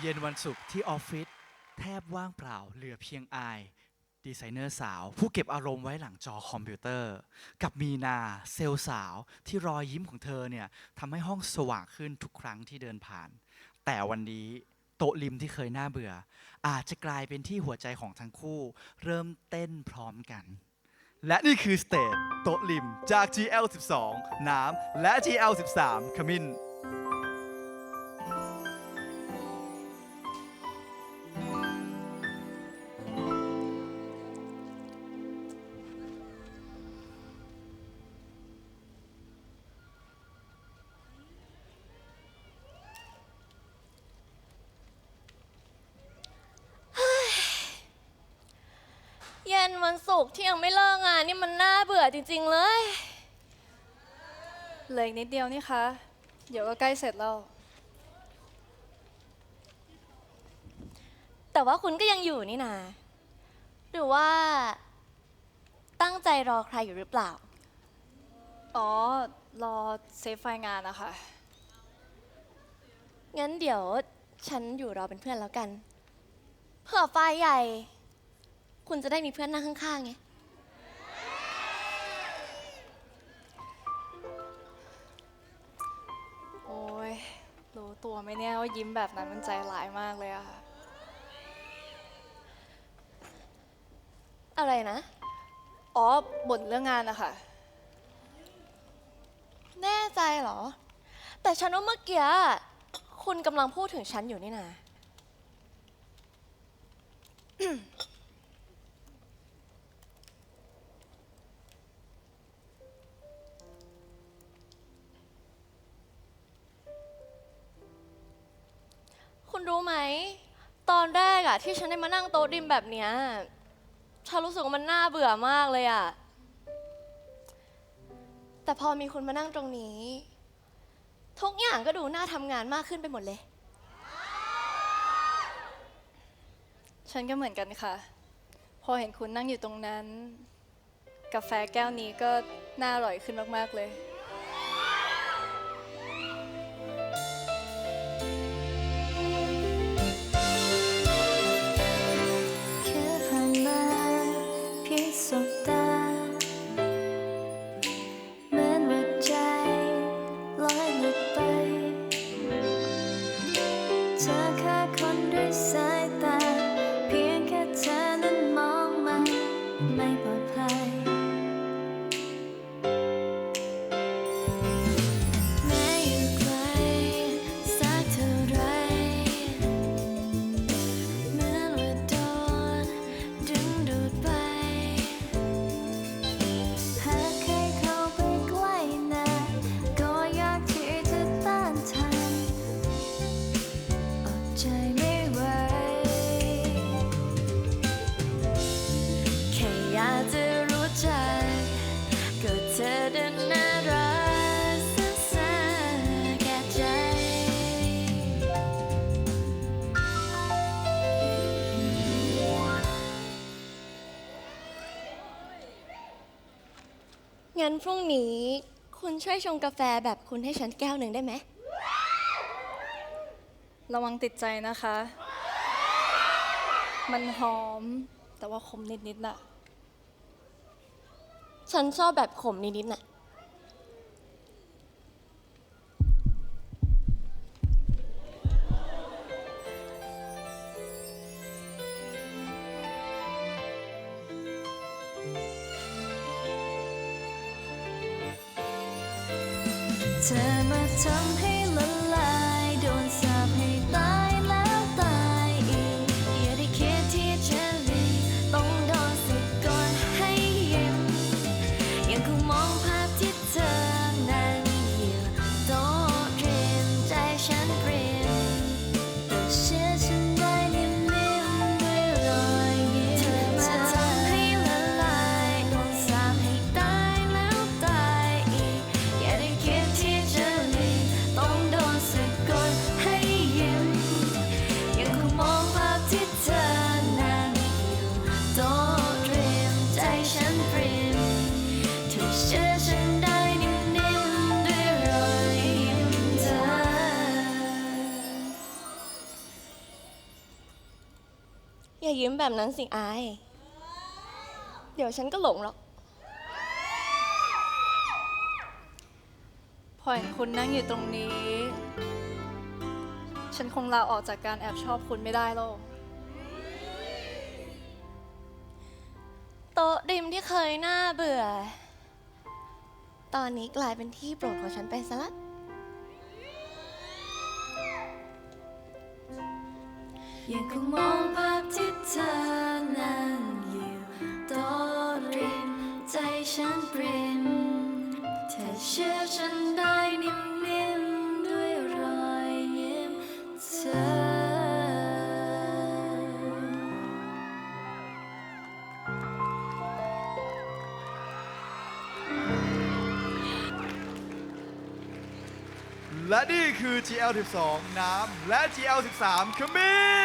เย็นวันศุกร์ที่ออฟฟิศแทบว่างเปล่าเหลือเพียงอายดีไซเนอร์สาว ผู้เก็บอารมณ์ไว้หลังจอคอมพิวเตอร์ กับมีนาเซลสาวที่รอยยิ้มของเธอเนี่ยทำให้ห้องสว่างขึ้นทุกครั้งที่เดินผ่าน แต่วันนี้โต๊ะริมที่เคยน่าเบื่อ อาจจะกลายเป็นที่หัวใจของทั้งคู่ เริ่มเต้นพร้อมกัน และนี่คือสเตจโต๊ะริมจาก GL12 น้ำและ GL13 ขมิ้น เย็นวันศุกร์ที่ยังไม่เลิกงานนี่มันน่าเบื่อจริงๆเลย เหลืออีกนิดเดียวนี่คะ เดี๋ยวก็ใกล้เสร็จแล้ว แต่ว่าคุณก็ยังอยู่นี่นา หรือว่า ตั้งใจรอใครอยู่หรือเปล่า อ๋อ รอเซฟไฟล์งานนะคะ งั้นเดี๋ยวฉันอยู่รอเป็นเพื่อนแล้วกัน เผื่อไฟล์ใหญ่ คุณจะได้มีเพื่อนนั่งข้างๆไง โอ้ยรู้ตัวไหมเนี่ยว่ายิ้มแบบนั้นมันใจร้ายมากเลยอะค่ะ อะไรนะ อ๋อบ่นเรื่องงานนะคะแน่ใจเหรอ แต่ฉันว่าเมื่อกี้คุณกำลังพูดถึงฉันอยู่นี่นา คุณรู้ไหม ตอนแรกอะที่ฉันได้มานั่งโต๊ะริมแบบเนี้ยฉันรู้สึกว่ามันน่าเบื่อมากเลยอะแต่พอมีคุณมานั่งตรงนี้ ทุกอย่างก็ดูน่าทำงานมากขึ้นไปหมดเลย ฉันก็เหมือนกันค่ะ พอเห็นคุณนั่งอยู่ตรงนั้น กาแฟแก้วนี้ก็น่าอร่อยขึ้นมาก ๆ เลย ไงั้นพรุ่งนี้ คุณช่วยชงกาแฟแบบคุณให้ฉันแก้วหนึ่งได้ไหม ระวังติดใจนะคะ มันหอม แต่ว่าขมนิดๆน่ะ ฉันชอบแบบขมนิดๆน่ะ ธอมาทำให้ละ ยิ้มแบบนั้นสิอาย เดี๋ยวฉันก็หลงหรอกพอเห็นคุณนั่งอยู่ตรงนี้ ฉันคงลาออกจากการแอบชอบคุณไม่ได้หรอกโต๊ะริมที่เคยน่าเบื่อ ตอนนี้กลายเป็นที่โปรดของฉันไปซะละ ยังคงมองภาพที่เธอนั่งอยู่โต๊ะริมใจฉันปริมเธอเชื่อฉันได้นิ่มๆด้วยรอยยิ้มเธอ และนี่คือ GL12 น้ำและ GL13 ขมิ้